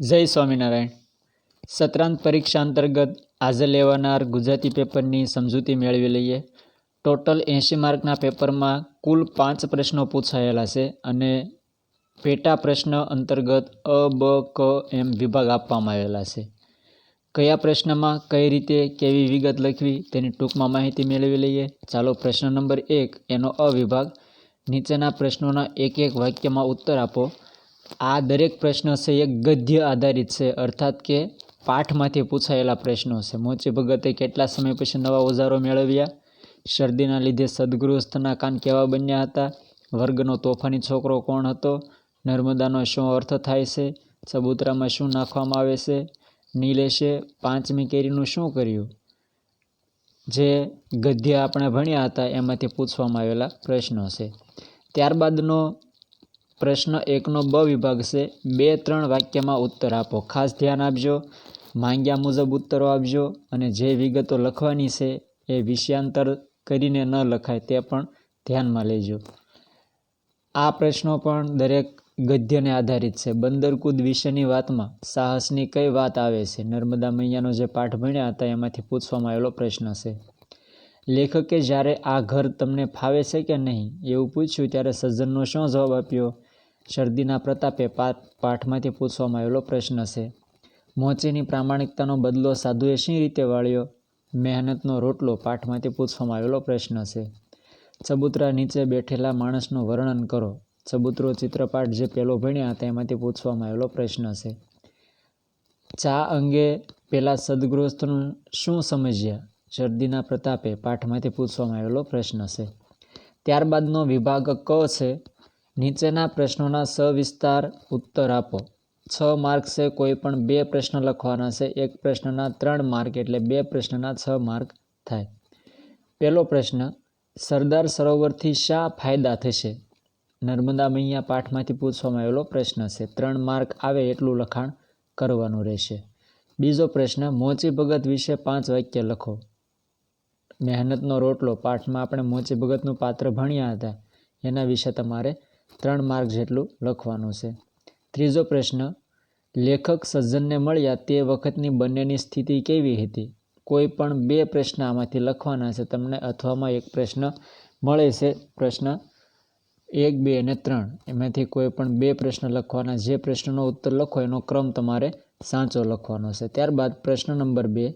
જય સ્વામિનારાયણ. સત્રાંત પરીક્ષા અંતર્ગત આજે લેવાનાર ગુજરાતી પેપરની સમજૂતી મેળવી લઈએ. ટોટલ એંશી માર્કના પેપરમાં કુલ પાંચ પ્રશ્નો પૂછાયેલા છે અને પેટા પ્રશ્ન અંતર્ગત અ, બ, ક, એમ વિભાગ આપવામાં આવેલા છે. કયા પ્રશ્નમાં કઈ રીતે કેવી વિગત લખવી તેની ટૂંકમાં માહિતી મેળવી લઈએ. ચાલો પ્રશ્ન નંબર એક, એનો અ વિભાગ. નીચેના પ્રશ્નોના એક એક વાક્યમાં ઉત્તર આપો. આ દરેક પ્રશ્ન છે, એક ગદ્ય આધારિત છે, અર્થાત કે પાઠમાંથી પૂછાયેલા પ્રશ્નો છે. મોચી ભગતે કેટલા સમય પછી નવા ઓજારો મેળવ્યા? શરદીના લીધે સદગૃહસ્થના કાન કેવા બન્યા હતા? વર્ગનો તોફાની છોકરો કોણ હતો? નર્મદાનો શું અર્થ થાય છે? ચબૂતરામાં શું નાખવામાં આવે છે? નીલેશે પાંચમી કેરીનું શું કર્યું? જે ગદ્ય આપણે ભણ્યા હતા, એમાંથી પૂછવામાં આવેલા પ્રશ્નો છે. ત્યારબાદનો પ્રશ્ન એકનો બ વિભાગ છે. બે, ત્રણ વાક્યમાં ઉત્તર આપો. ખાસ ધ્યાન આપજો. માંગ્યા મુજબ ઉત્તરો આપજો અને જે વિગતો લખવાની છે એ વિષયાંતર કરીને ન લખાય તે પણ ધ્યાનમાં લેજો. આ પ્રશ્નો પણ દરેક ગદ્યને આધારિત છે. બંદરકૂદ વિશેની વાતમાં સાહસની કઈ વાત આવે છે? નર્મદા મૈયાનો જે પાઠ ભણ્યા હતા એમાંથી પૂછવામાં આવેલો પ્રશ્ન છે. લેખકે જ્યારે આ ઘર તમને ફાવે છે કે નહીં? એવું પૂછ્યું ત્યારે સજ્જનનો શું જવાબ આપ્યો? શરદીના પ્રતાપે પાઠમાંથી પૂછવામાં આવેલો પ્રશ્ન છે, મોચીની પ્રામાણિકતાનો બદલો સાધુએ શી રીતે વાળ્યો? મહેનતનો રોટલો પાઠમાંથી પૂછવામાં આવેલો પ્રશ્ન છે, ચબૂતરા નીચે બેઠેલા માણસનું વર્ણન કરો. ચબૂતરો ચિત્રપાઠ જે પેલો ભણ્યા તેમાંથી પૂછવામાં આવેલો પ્રશ્ન છે, ચા અંગે પેલા સદગૃહસ્થનું શું સમજ્યા? શરદીના પ્રતાપે પાઠમાંથી પૂછવામાં આવેલો પ્રશ્ન છે, ત્યારબાદનો વિભાગ ક છે? નીચેના પ્રશ્નોના સવિસ્તાર ઉત્તર આપો. છ માર્ક છે કોઈ પણ બે પ્રશ્ન લખવાના છે. એક પ્રશ્નના ત્રણ માર્ક એટલે બે પ્રશ્નના છ માર્ક થાય. પહેલો પ્રશ્ન, સરદાર સરોવરથી શા ફાયદા થશે? નર્મદા મૈયા પાઠમાંથી પૂછવામાં આવેલો પ્રશ્ન છે. ત્રણ માર્ક આવે એટલું લખાણ કરવાનું રહેશે. બીજો પ્રશ્ન, મોચી ભગત વિશે પાંચ વાક્ય લખો. મહેનતનો રોટલો. પાઠમાં આપણે મોચી ભગતનું પાત્ર ભણ્યા હતા. એના વિશે તમારે ત્રણ માર્ક જેટલું લખવાનું છે. ત્રીજો પ્રશ્ન, લેખક સજ્જનને મળ્યા તે વખતની બંનેની સ્થિતિ કેવી હતી? કોઈ પણ બે પ્રશ્ન આમાંથી લખવાના છે. તમને અથવામાં એક પ્રશ્ન મળે છે. પ્રશ્ન એક, બે અને ત્રણ. એમાંથી કોઈ પણ બે પ્રશ્ન લખવાના. જે પ્રશ્નનો ઉત્તર લખો, એનો ક્રમ તમારે સાચો લખવાનો છે. ત્યારબાદ પ્રશ્ન નંબર બે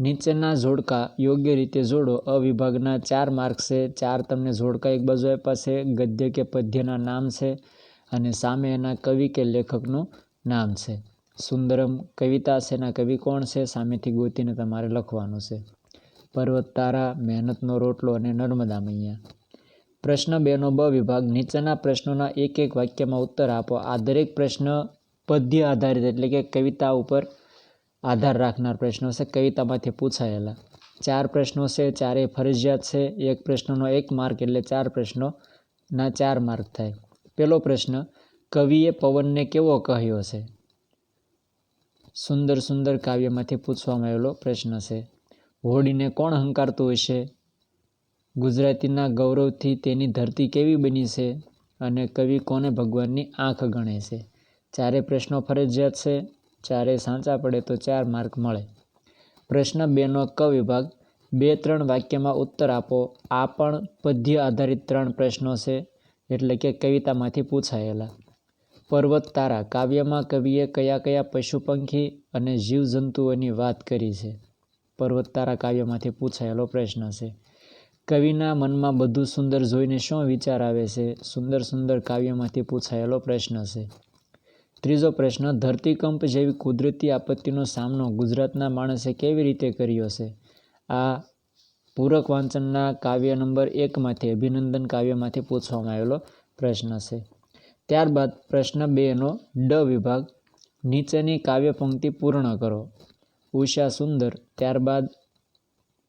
નીચેના જોડકા યોગ્ય રીતે જોડો. અવિભાગના ચાર માર્ક છે. ચાર તમને જોડકા એક બાજુ આપ્યા છે. ગદ્ય કે પદ્યના નામ છે અને સામે એના કવિ કે લેખકનું નામ છે. સુંદરમ કવિતા છે એના કવિ કોણ છે? સામેથી ગોતીને તમારે લખવાનું છે. પર્વત તારા, મહેનતનો રોટલો અને નર્મદા મૈયા. પ્રશ્ન બેનો બ વિભાગ. નીચેના પ્રશ્નોના એક એક વાક્યમાં ઉત્તર આપો. આ દરેક પ્રશ્ન પદ્ય આધારિત એટલે કે કવિતા ઉપર આધાર રાખનાર પ્રશ્નો છે, કવિતામાંથી પૂછાયેલા. ચાર પ્રશ્નો છે ચારે ફરજિયાત છે. એક પ્રશ્નનો એક માર્ક એટલે ચાર પ્રશ્નોના ચાર માર્ક થાય. પહેલો પ્રશ્ન, કવિએ પવનને કેવો કહ્યો છે? સુંદર સુંદર કાવ્યમાંથી પૂછવામાં આવેલો પ્રશ્ન છે હોડીને કોણ હંકારતું હશે ગુજરાતીના ગૌરવથી તેની ધરતી કેવી બની છે? અને કવિ કોને ભગવાનની આંખ ગણે છે? ચારે પ્રશ્નો ફરજિયાત છે. ચારે સાચા પડે તો ચાર માર્ક મળે. પ્રશ્ન બેનો ક વિભાગ બે ત્રણ વાક્યમાં ઉત્તર આપો. આ પણ પદ્ય આધારિત ત્રણ પ્રશ્નો છે, એટલે કે કવિતામાંથી પૂછાયેલા. પર્વત તારા, કાવ્યમાં કવિએ કયા કયા પશુ પંખી અને જીવજંતુઓની વાત કરી છે? પર્વત તારા કાવ્યમાંથી પૂછાયેલો પ્રશ્ન છે. કવિના મનમાં બધું સુંદર જોઈને શું વિચાર આવે છે? સુંદર સુંદર કાવ્યમાંથી પૂછાયેલો પ્રશ્ન છે. ત્રીજો પ્રશ્ન, ધરતીકંપ જેવી કુદરતી આપત્તિનો સામનો ગુજરાતના માણસે કેવી રીતે કર્યો છે? આ પૂરક વાંચનના કાવ્ય નંબર એકમાંથી, અભિનંદન કાવ્યમાંથી પૂછવામાં આવેલો પ્રશ્ન છે. ત્યારબાદ પ્રશ્ન બેનો, ડ વિભાગ, નીચેની કાવ્ય પંક્તિ પૂર્ણ કરો. ઉષા સુંદર, ત્યારબાદ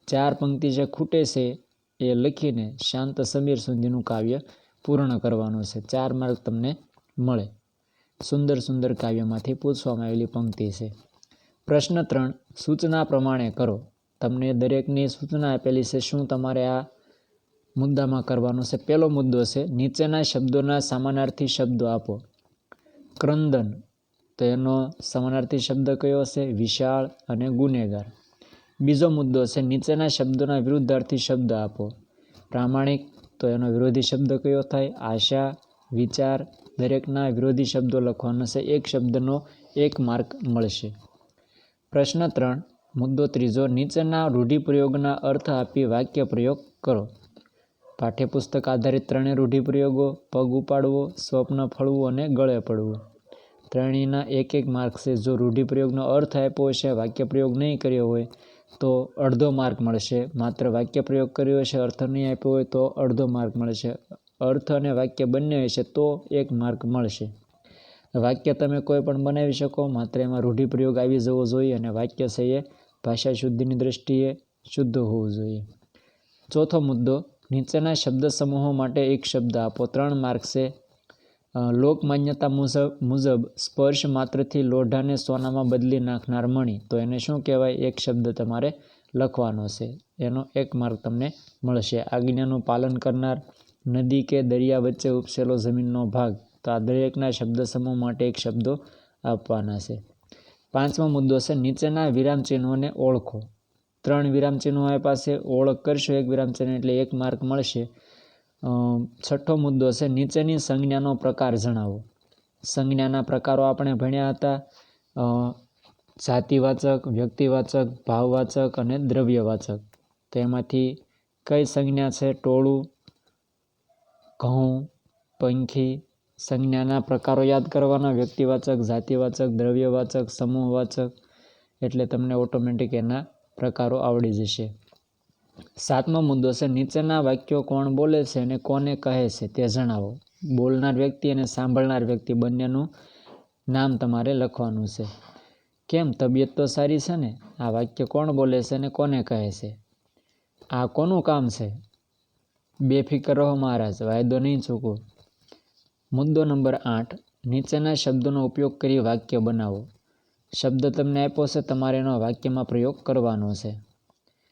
ચાર પંક્તિ જે ખૂટે છે એ લખીને શાંત સમીર સુધીનું કાવ્ય પૂર્ણ કરવાનું છે. ચાર માર્ક તમને મળે. સુંદર સુંદર કાવ્યમાંથી પૂછવામાં આવેલી પંક્તિ છે. પ્રશ્ન ત્રણ, સૂચના પ્રમાણે કરો. તમને દરેકની સૂચના આપેલી છે, શું તમારે આ મુદ્દામાં કરવાનું છે? પહેલો મુદ્દો છે, નીચેના શબ્દોના સમાનાર્થી શબ્દો આપો. ક્રંદન, તો એનો સમાનાર્થી શબ્દ કયો હશે વિશાળ અને ગુનેગાર. બીજો મુદ્દો છે, નીચેના શબ્દોના વિરુદ્ધાર્થી શબ્દ આપો. પ્રામાણિક, તો એનો વિરોધી શબ્દ કયો થાય? આશા, વિચાર દરેકના વિરોધી શબ્દો લખવાનો છે. એક શબ્દનો એક માર્ક મળશે. પ્રશ્ન ત્રણ, મુદ્દો ત્રીજો, નીચેના રૂઢિપ્રયોગના અર્થ આપી વાક્ય પ્રયોગ કરો. પાઠ્યપુસ્તક આધારિત ત્રણેય રૂઢિપ્રયોગો, પગ ઉપાડવો, સ્વપ્ન ફળવું અને ગળે પડવું. ત્રણેયના એક એક માર્ક છે. જો રૂઢિપ્રયોગનો અર્થ આપ્યો હશે, વાક્ય પ્રયોગ નહીં કર્યો હોય, તો અડધો માર્ક મળશે. માત્ર વાક્ય પ્રયોગ કર્યો હશે, અર્થ નહીં આપ્યો હોય, તો અડધો માર્ક મળશે. અર્થ અને વાક્ય બંને હશે તો એક માર્ક મળશે. વાક્ય તમે કોઈ પણ બનાવી શકો, માત્ર એમાં રૂઢિપ્રયોગ આવી જવો જોઈએ અને વાક્ય છે એ ભાષા શુદ્ધિની દ્રષ્ટિએ શુદ્ધ હોવું જોઈએ. ચોથો મુદ્દો, નીચેના શબ્દ સમૂહો માટે એક શબ્દ આપો. ત્રણ માર્ક છે. લોકમાન્યતા મુજબ મુજબ સ્પર્શ માત્રથી લોઢાને સોનામાં બદલી નાખનાર મણી. તો એને શું કહેવાય? એક શબ્દ તમારે લખવાનો છે. એનો એક માર્ક તમને મળશે. આજ્ઞાનું પાલન કરનાર નદી કે દરિયા વચ્ચે ઉપસેલો જમીનનો ભાગ, તો આ દરેકના શબ્દ સમૂહ માટે એક શબ્દો આપવાના છે. પાંચમો મુદ્દો છે, નીચેના વિરામચિહ્નોને ઓળખો. ત્રણ વિરામચિહ્નો આપ્યા પાસે, ઓળખ કરશો, એક વિરામચિહ્ન એટલે એક માર્ક મળશે. છઠ્ઠો મુદ્દો છે, નીચેની સંજ્ઞાનો પ્રકાર જણાવો. સંજ્ઞાના પ્રકારો આપણે ભણ્યા હતા. જાતિવાચક, વ્યક્તિવાચક, ભાવવાચક અને દ્રવ્યવાચક. તેમાંથી કઈ સંજ્ઞા છે? ટોળું ઘઉં, પંખી, સંજ્ઞાના પ્રકારો યાદ કરવાના, વ્યક્તિવાચક, જાતિવાચક, દ્રવ્યવાચક, સમૂહવાચક, એટલે તમને ઓટોમેટિક એના પ્રકારો આવડી જશે. સાતમો મુદ્દો છે, નીચેના વાક્યો કોણ બોલે છે અને કોને કહે છે તે જણાવો. બોલનાર વ્યક્તિ અને સાંભળનાર વ્યક્તિ બંનેનું નામ તમારે લખવાનું છે. કેમ? તબિયત તો સારી છે ને? આ વાક્ય કોણ બોલે છે અને કોને કહે છે? આ કોનું કામ છે? બેફિકર રહો મહારાજ, વાયદો નહીં ચૂકો મુદ્દો નંબર આઠ, નીચેના શબ્દોનો ઉપયોગ કરી વાક્ય બનાવો. શબ્દ તમને આપ્યો છે, તમારે એનો વાક્યમાં પ્રયોગ કરવાનો છે.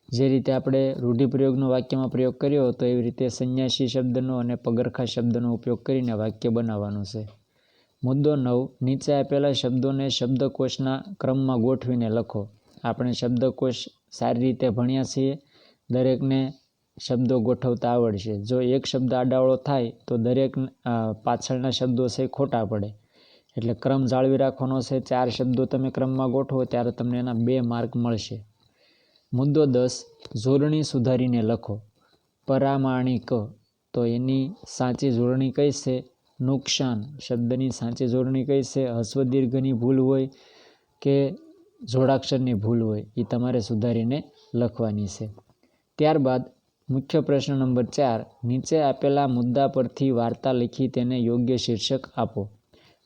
જે રીતે આપણે રૂઢિપ્રયોગનો વાક્યમાં પ્રયોગ કર્યો તો એવી રીતે સંન્યાસી શબ્દનો અને પગરખા શબ્દનો ઉપયોગ કરીને વાક્ય બનાવવાનું છે. મુદ્દો નવ, નીચે આપેલા શબ્દોને શબ્દકોશના ક્રમમાં ગોઠવીને લખો. આપણે શબ્દકોશ સારી રીતે ભણ્યા છીએ. દરેકને શબ્દો ગોઠવતા આવડશે. જો એક શબ્દ આડાવળો થાય, તો દરેક પાછળના શબ્દો છે ખોટા પડે. એટલે ક્રમ જાળવી રાખવાનો છે, ચાર શબ્દો તમે ક્રમમાં ગોઠવો, ત્યારે તમને એના બે માર્ક મળશે. મુદ્દો દસ, જોડણી સુધારીને લખો. પરામાણિક, તો એની સાચી જોડણી કઈ છે? નુકસાન, શબ્દની સાચી જોડણી કઈ છે? હસ્વ દીર્ઘની ભૂલ હોય કે જોડાક્ષરની ભૂલ હોય એ તમારે સુધારીને લખવાની છે. ત્યારબાદ મુખ્ય પ્રશ્ન નંબર ચાર, નીચે આપેલા મુદ્દા પરથી વાર્તા લખી તેને યોગ્ય શીર્ષક આપો.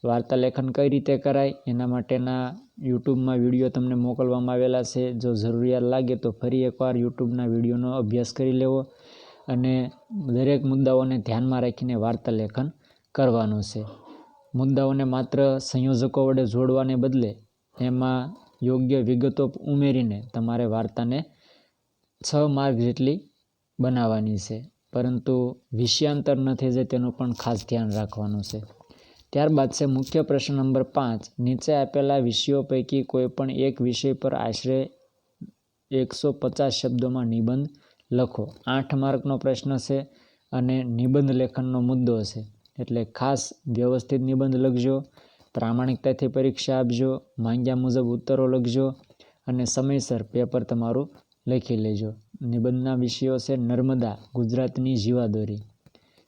વાર્તા લેખન કઈ રીતે કરાય, એના માટેના યુટ્યુબમાં વીડિયો તમને મોકલવામાં આવેલા છે. જો જરૂરિયાત લાગે તો ફરી એકવાર યુટ્યુબના વિડીયોનો અભ્યાસ કરી લેવો અને દરેક મુદ્દાઓને ધ્યાનમાં રાખીને વાર્તા લેખન કરવાનું છે. મુદ્દાઓને માત્ર સંયોજકો વડે જોડવાને બદલે એમાં યોગ્ય વિગતો ઉમેરીને તમારે વાર્તાને છ માર્ક જેટલી બનાવવાની છે. પરંતુ વિષયાંતર ન થઈ જાય તેનું પણ ખાસ ધ્યાન રાખવાનું છે. ત્યારબાદ છે મુખ્ય પ્રશ્ન નંબર પાંચ. નીચે આપેલા વિષયો પૈકી કોઈ પણ એક વિષય પર આશરે એકસો પચાસ શબ્દોમાં નિબંધ લખો. આઠ માર્કનો પ્રશ્ન છે અને નિબંધ લેખનનો મુદ્દો છે. એટલે ખાસ વ્યવસ્થિત નિબંધ લખજો, પ્રામાણિકતાથી પરીક્ષા આપજો, માંગ્યા મુજબ ઉત્તરો લખજો અને સમયસર પેપર તમારું લખી લેજો. નિબંધના વિષયો છે નર્મદા, ગુજરાતની જીવાદોરી.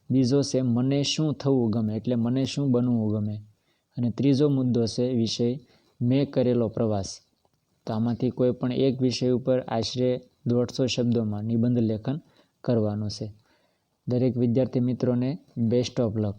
બીજો છે, મને શું થવું ગમે? એટલે મને શું બનવું ગમે? અને ત્રીજો મુદ્દો છે વિષય, મેં કરેલો પ્રવાસ. તો આમાંથી કોઈ પણ એક વિષય ઉપર આશરે દોઢસો શબ્દોમાં નિબંધ લેખન કરવાનું છે. દરેક વિદ્યાર્થી મિત્રોને બેસ્ટ ઓફ લક